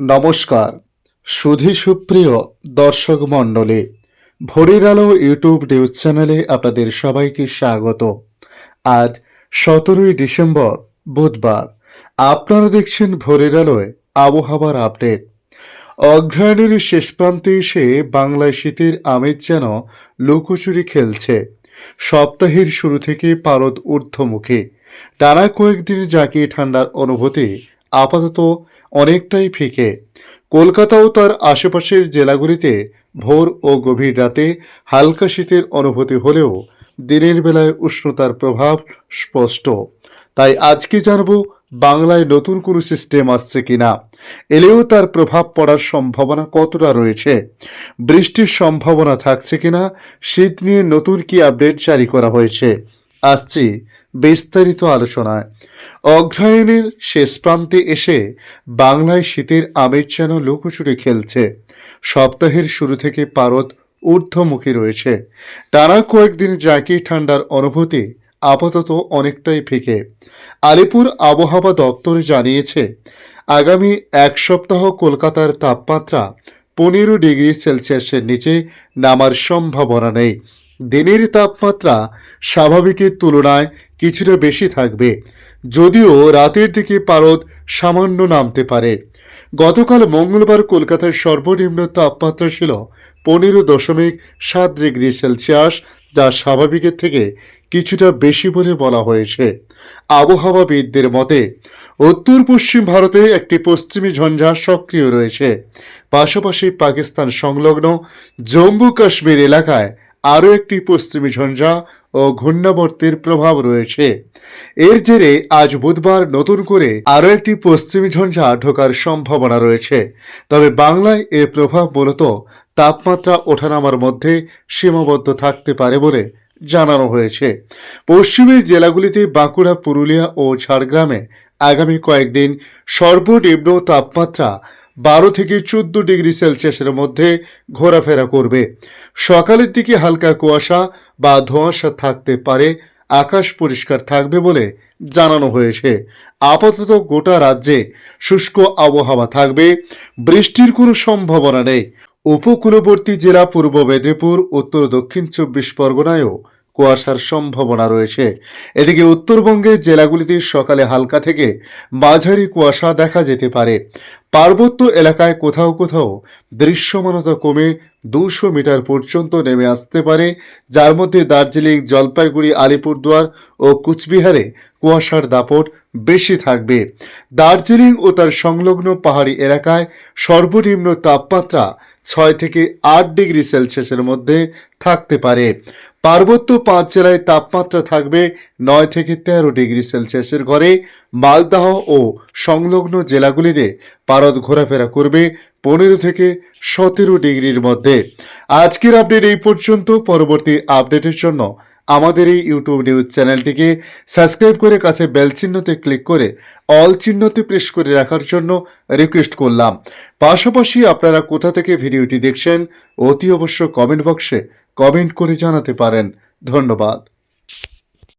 নমস্কার। সুধী সুপ্রিয় দর্শক মণ্ডলী ভোরের আলো ইউটিউব নিউজ চ্যানেলে আপনাদের সবাইকে স্বাগত। আজ সতেরোই ডিসেম্বর, বুধবার। আপনারা দেখছেন ভোরের আলোয় আবহাওয়ার আপডেট। অগ্রহায়ণের শেষ প্রান্তে এসে বাংলায় শীতের আমেজ যেন লুকোচুরি খেলছে। সপ্তাহের শুরু থেকে পারদ ঊর্ধ্বমুখী। টানা কয়েকদিন জাঁকিয়ে ঠান্ডার অনুভূতি আপাতত অনেকটাই ফিকে। কলকাতাও তার আশেপাশের জেলাগুলিতে ভোর ও গভীর রাতে হালকা শীতের অনুভূতি হলেও দিনের বেলায় উষ্ণতার প্রভাব স্পষ্ট। তাই আজকে জানব বাংলায় নতুন কোনো সিস্টেম আসছে কিনা। এলেও তার প্রভাব পড়ার সম্ভাবনা কতটা রয়েছে? বৃষ্টির সম্ভাবনা থাকছে কিনা? শীত নিয়ে নতুন কি আপডেট জারি করা হয়েছে? আসছি বিস্তারিত আলোচনায়। অগ্রহায়ণের শেষ প্রান্তে এসে বাংলায় শীতের আমেজ যেন লুকোচুরি খেলছে। সপ্তাহের শুরু থেকে পারদ ঊর্ধ্বমুখী রয়েছে। টানা কয়েকদিন জাঁকি ঠান্ডার অনুভূতি আপাতত অনেকটাই ফিকে। আলিপুর আবহাওয়া দপ্তর জানিয়েছে, আগামী এক সপ্তাহ কলকাতার তাপমাত্রা পনেরো ডিগ্রি সেলসিয়াসের নিচে নামার সম্ভাবনা নেই। দিনের তাপমাত্রা স্বাভাবিকের তুলনায় কিছুটা বেশি থাকবে। যদিও রাতের দিকে পারদ সামান্য নামতে পারে। গতকাল মঙ্গলবার কলকাতার সর্বনিম্ন তাপমাত্রা ছিল পনেরো দশমিক সাত ডিগ্রি সেলসিয়াস, যা স্বাভাবিকের থেকে কিছুটা বেশি বলে বলা হয়েছে। আবহাওয়াবিদদের মতে উত্তর পশ্চিম ভারতে একটি পশ্চিমী ঝঞ্ঝা সক্রিয় রয়েছে। পাশাপাশি পাকিস্তান সংলগ্ন জম্মু কাশ্মীর এলাকায় আরও একটি পশ্চিমী ঝঞ্ঝা ও ঘূর্ণাবর্তের প্রভাব রয়েছে। এর জেরে আজ বুধবার নতুন করে আরও একটি পশ্চিমী ঝঞ্ঝা ঢোকার সম্ভাবনা রয়েছে। তবে বাংলায় এর প্রভাব মূলত তাপমাত্রা ওঠানামার মধ্যে সীমাবদ্ধ থাকতে পারে বলে জানানো হয়েছে। পশ্চিমের জেলাগুলিতে বাঁকুড়া, পুরুলিয়া ও ঝাড়গ্রামে আগামী কয়েকদিন সর্বনিম্ন তাপমাত্রা বারো থেকে চোদ্দ ডিগ্রি সেলসিয়াসের মধ্যে ঘোরাফেরা করবে। সকালের দিকে হালকা কুয়াশা বা ধোঁয়াশা থাকতে পারে, আকাশ পরিষ্কার থাকবে বলে জানানো হয়েছে। আপাতত গোটা রাজ্যে শুষ্ক আবহাওয়া থাকবে, বৃষ্টির কোনো সম্ভাবনা নেই। উপকূলবর্তী জেলা পূর্ব মেদিনীপুর, উত্তর দক্ষিণ চব্বিশ পরগনায়ও কুয়াশার সম্ভাবনা রয়েছে। এদিকে উত্তরবঙ্গের জেলাগুলিতে সকালে হালকা থেকে মাঝারি কুয়াশা দেখা যেতে পারে। পার্বত্য এলাকায় কোথাও কোথাও দৃশ্যমানতা কমে দুশো মিটার পর্যন্ত নেমে আসতে পারে, যার মধ্যে দার্জিলিং, জলপাইগুড়ি, আলিপুরদুয়ার ও কুচবিহারে কুয়াশার দাপট বেশি থাকবে। দার্জিলিং ও তার সংলগ্ন পাহাড়ি এলাকায় সর্বনিম্ন তাপমাত্রা ছয় থেকে আট ডিগ্রি সেলসিয়াসের মধ্যে থাকতে পারে। পার্বত্য পাঁচ জেলায় তাপমাত্রা থাকবে নয় থেকে তেরো ডিগ্রি সেলসিয়াসের ঘরে। মালদাহ ও সংলগ্ন জেলাগুলিতে পারদ ঘোরাফেরা করবে পনেরো থেকে সতেরো ডিগ্রির মধ্যে। আজকের আপডেট এই পর্যন্ত। পরবর্তী আপডেটের জন্য আমাদের এই ইউটিউব নিউজ চ্যানেলটিকে সাবস্ক্রাইব করে কাছে বেল চিহ্নতে ক্লিক করে অল চিহ্নতে প্রেস করে রাখার জন্য রিকোয়েস্ট করলাম। পাশাপাশি আপনারা কোথা থেকে ভিডিওটি দেখছেন, অতি অবশ্য কমেন্ট বক্সে কমেন্ট করে জানাতে পারেন। ধন্যবাদ।